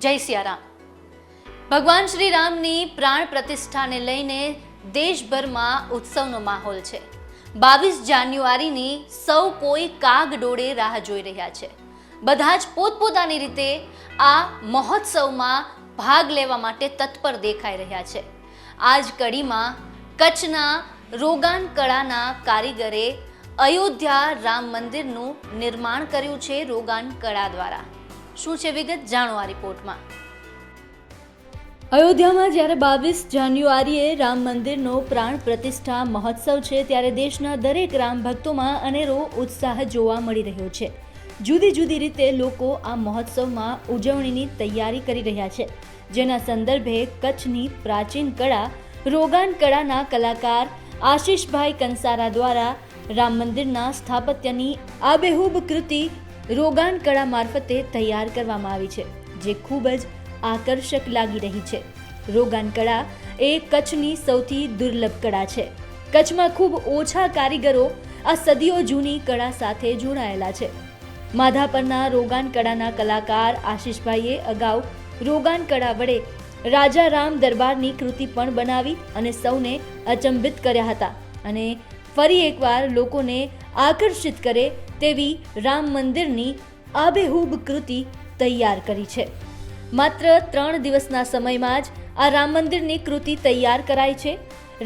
જય સિયારામ. ભગવાન શ્રી રામની પ્રાણ પ્રતિષ્ઠાને લઈને દેશભરમાં ઉત્સવનો માહોલ છે. બાવીસ જાન્યુઆરીની સૌ કોઈ કાગ ડોળે રાહ જોઈ રહ્યા છે. બધા જ પોતપોતાની રીતે આ મહોત્સવમાં ભાગ લેવા માટે તત્પર દેખાઈ રહ્યા છે. આ જ કડીમાં કચ્છના રોગાન કળાના કારીગરે અયોધ્યા રામ મંદિરનું નિર્માણ કર્યું છે રોગાન કળા દ્વારા. શું છે વિગત? જાણો આ રિપોર્ટમાં. અયોધ્યામાં જ્યારે બાવીસ જાન્યુઆરીએ રામ મંદિરનો પ્રાણ પ્રતિષ્ઠા મહોત્સવ છે, ત્યારે દેશના દરેક રામ ભક્તોમાં અનેરો ઉત્સાહ જોવા મળી રહ્યો છે. જુદી જુદી રીતે લોકો આ મહોત્સવમાં ઉજવણીની તૈયારી કરી રહ્યા છે. જેના સંદર્ભે કચ્છની પ્રાચીન કળા રોગાન કળાના કલાકાર આશીષભાઈ કંસારા દ્વારા રામ મંદિરના સ્થાપત્યની આબેહૂબ કૃતિ રોગાન કળા મારફતે તૈયાર કરવામાં આવી છે, જે ખૂબ જ આકર્ષક લાગી રહી છે. રોગાન કળા એ કચ્છની સૌથી દુર્લભ કળા છે. કચ્છમાં ખૂબ ઓછા કારીગરો આ સદીઓ જૂની કળા સાથે જોડાયેલા છે. માધાપરના રોગાન કળાના કલાકાર આશીષભાઈએ અગાઉ રોગાન કળા વડે રાજા રામ દરબારની કૃતિ પણ બનાવી અને સૌને અચંબિત કર્યા હતા અને ફરી એકવાર લોકોને આકર્ષિત કરે તેવી રામ મંદિરની આબેહૂબ કૃતિ તૈયાર કરી છે. માત્ર ત્રણ દિવસના સમયમાં જ આ રામ મંદિરની કૃતિ તૈયાર કરાઈ છે.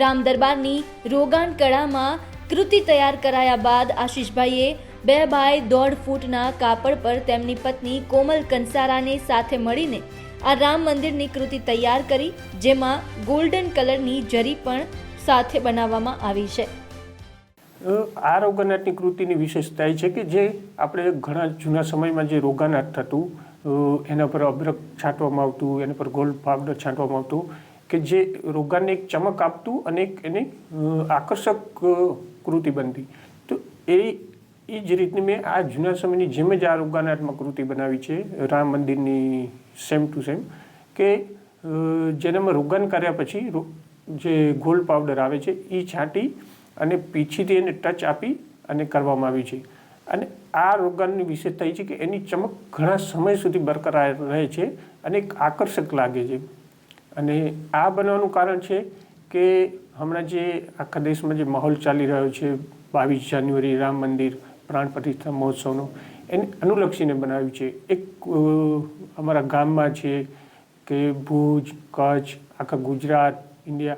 રામ દરબારની રોગાન કળામાં કૃતિ તૈયાર કરાયા બાદ આશીષભાઈએ બે બાય દોઢ ફૂટના કાપડ પર તેમની પત્ની કોમલ કંસારાને સાથે મળીને આ રામ મંદિરની કૃતિ તૈયાર કરી, જેમાં ગોલ્ડન કલરની જરી પણ સાથે બનાવવામાં આવી છે. આ રોગાનાથની કૃતિની વિશેષતા એ છે કે જે આપણે ઘણા જૂના સમયમાં જે રોગાનાથ થતું એના પર અબરક છાંટવામાં આવતું, એના પર ગોલ્ડ પાવડર છાંટવામાં આવતું, કે જે રોગાને એક ચમક આપતું અને એક એને આકર્ષક કૃતિ બનતી. તો એ એ જ રીતની મેં આ જૂના સમયની જેમ જ આ રોગાનાથમાં કૃતિ બનાવી છે, રામ મંદિરની સેમ ટુ સેમ, કે જેનામાં રોગાન કર્યા પછી જે ગોલ્ડ પાવડર આવે છે એ છાંટી અને પીછીથી એને ટચ આપી અને કરવામાં આવી છે. અને આ રોગાનની વિશેષતા એ છે કે એની ચમક ઘણા સમય સુધી બરકરાર રહે છે અને એક આકર્ષક લાગે છે. અને આ બનવાનું કારણ છે કે હમણાં જે આખા દેશમાં જે માહોલ ચાલી રહ્યો છે, બાવીસ જાન્યુઆરી, રામ મંદિર, પ્રાણ પ્રતિષ્ઠા મહોત્સવનો, એને અનુલક્ષીને બનાવ્યું છે. એક અમારા ગામમાં છે કે ભુજ, કચ્છ, આખા ગુજરાત, ઇન્ડિયા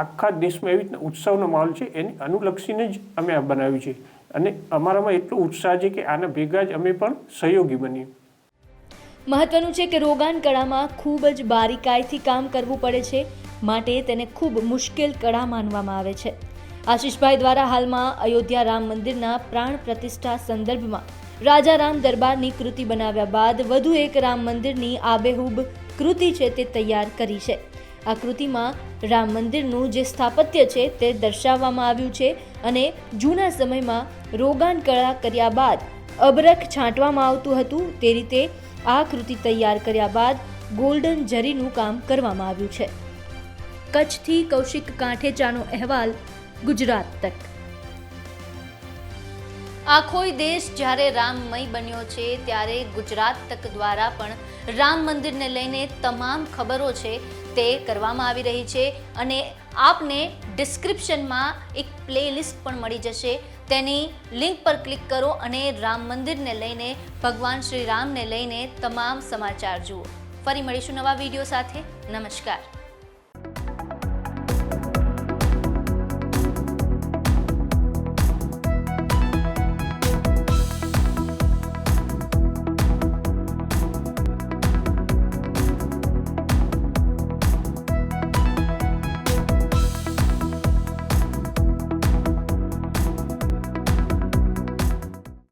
આખા દેશમાં એવી રીતના ઉત્સવનો માહોલ છે, એને અનુલક્ષીને જ અમે આ બનાવ્યું છે. અને અમારામાં એટલો ઉત્સાહ છે કે આના ભેગા જ અમે પણ સહયોગી બનીએ. મહત્વનું છે કે રોગાન કળામાં ખૂબ જ બારીકાઈથી કામ કરવું પડે છે, માટે તેને ખૂબ મુશ્કેલ કળા માનવામાં આવે છે. આશીષભાઈ દ્વારા હાલમાં અયોધ્યા રામ મંદિરના પ્રાણ પ્રતિષ્ઠા સંદર્ભમાં રાજા રામ દરબારની કૃતિ બનાવ્યા બાદ વધુ એક રામ મંદિરની આબેહૂબ કૃતિ છે તે તૈયાર કરી છે. આ કૃતિમાં રામ મંદિરનું જે સ્થાપત્ય છે તે દર્શાવવામાં આવ્યું છે અને જૂના સમયમાં રોગાન કળા કર્યા બાદ અબરખ છાંટવામાં આવતું હતું તે રીતે આ કૃતિ તૈયાર કર્યા બાદ ગોલ્ડન જરીનું કામ કરવામાં આવ્યું છે. કચ્છથી કૌશિક કાંઠેચાનો અહેવાલ, ગુજરાત તક. આખોય દેશ જ્યારે રામમય બન્યો છે, ત્યારે ગુજરાત તક દ્વારા પણ રામ મંદિરને લઈને તમામ ખબરો છે તે કરવામાં આવી રહી છે અને આપને ડિસ્ક્રિપ્શનમાં એક પ્લેલિસ્ટ પણ મળી જશે. તેની લિંક પર ક્લિક કરો અને રામ મંદિરને લઈને, ભગવાન શ્રી રામને લઈને તમામ સમાચાર જુઓ. ફરી મળીશું નવા વીડિયો સાથે. નમસ્કાર.